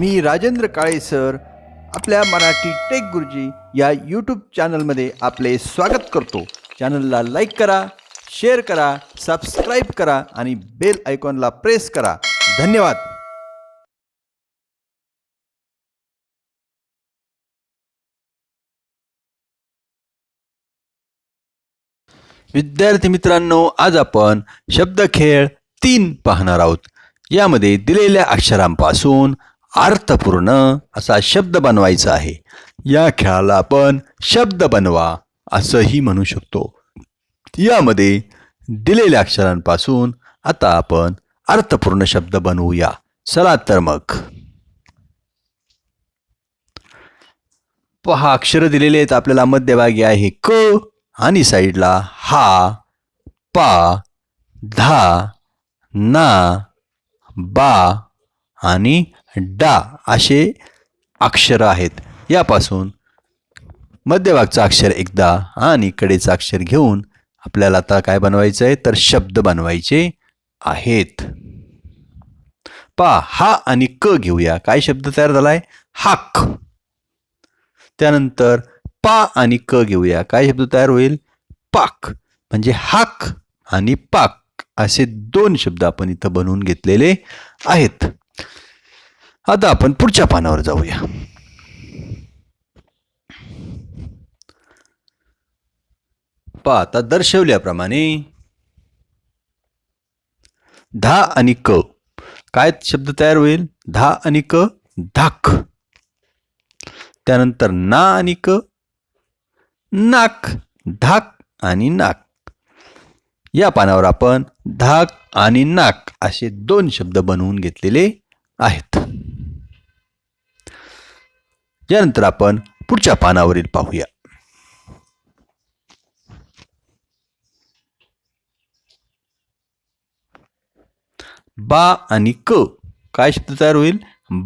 मी Rajendra Kale sir आपल्या Marathi take गुरुजी या यूट्यूब चॅनलमध्ये आपले स्वागत करतो. चॅनलला लाईक करा शेअर करा सबस्क्राईब करा आणि बेल आयकॉनला प्रेस करा. धन्यवाद. विद्यार्थी मित्रांनो आज आपण शब्दखेळ तीन पाहणार आहोत. यामध्ये दिलेल्या अक्षरांपासून अर्थपूर्ण असा शब्द बनवायचा आहे. या खेळाला आपण शब्द बनवा असंही म्हणू शकतो. यामध्ये दिलेल्या अक्षरांपासून आता आपण अर्थपूर्ण शब्द बनवूया. चला तर मग. पहा अक्षर दिलेले आहेत. आपल्याला मध्यभागी आहे क आणि साईडला हा पा धा ना बा आणि डा असे अक्षर आहेत. यापासून मध्यभागचं अक्षर एकदा आणि कडेचं अक्षर घेऊन आपल्याला आता काय बनवायचं आहे? तर शब्द बनवायचे आहेत. पा हा आणि क घेऊया. काय शब्द तयार झाला आहे हाक. त्यानंतर पा आणि क घेऊया. काय शब्द तयार होईल? पाक. म्हणजे हाक आणि पाक असे दोन शब्द आपण इथं बनवून घेतलेले आहेत. आता आपण पुढच्या पानावर जाऊया. पहा आता दर्शवल्याप्रमाणे धा आणि क. काय शब्द तयार होईल? धा आणि क धाक. त्यानंतर ना आणि क नाक. धाक आणि नाक. या पानावर आपण धाक आणि नाक असे दोन शब्द बनवून घेतलेले आहेत. यानंतर आपण पुढच्या पानावरील पाहूया. बा आणि क काय शब्द तयार होईल?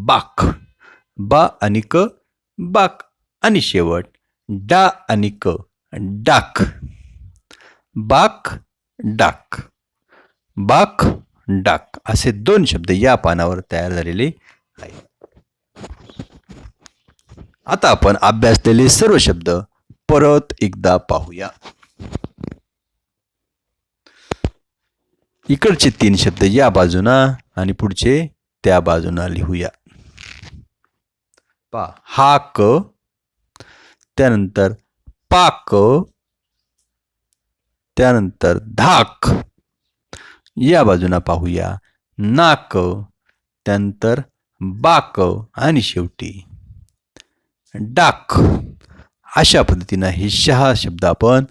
बाक बा आणि क बाक आणि शेवट डा आणि क डाक बाक डाक बाक डाक असे दोन शब्द या पानावर तयार झालेले आहेत. आता आपण अभ्यासलेले सर्व शब्द परत एकदा पाहूया. इकडचे तीन शब्द या बाजूना आणि पुढचे त्या बाजूना लिहूया. पा हा क त्यानंतर पाक त्यानंतर धाक या बाजूना पाहूया. नाक त्यानंतर बाक आणि शेवटी. डाक. अशा पद्धतीनं हे शहा शब्द आपण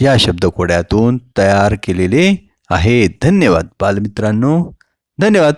या शब्दकोड्यातून तयार केलेले आहेत धन्यवाद बालमित्रांनो. धन्यवाद.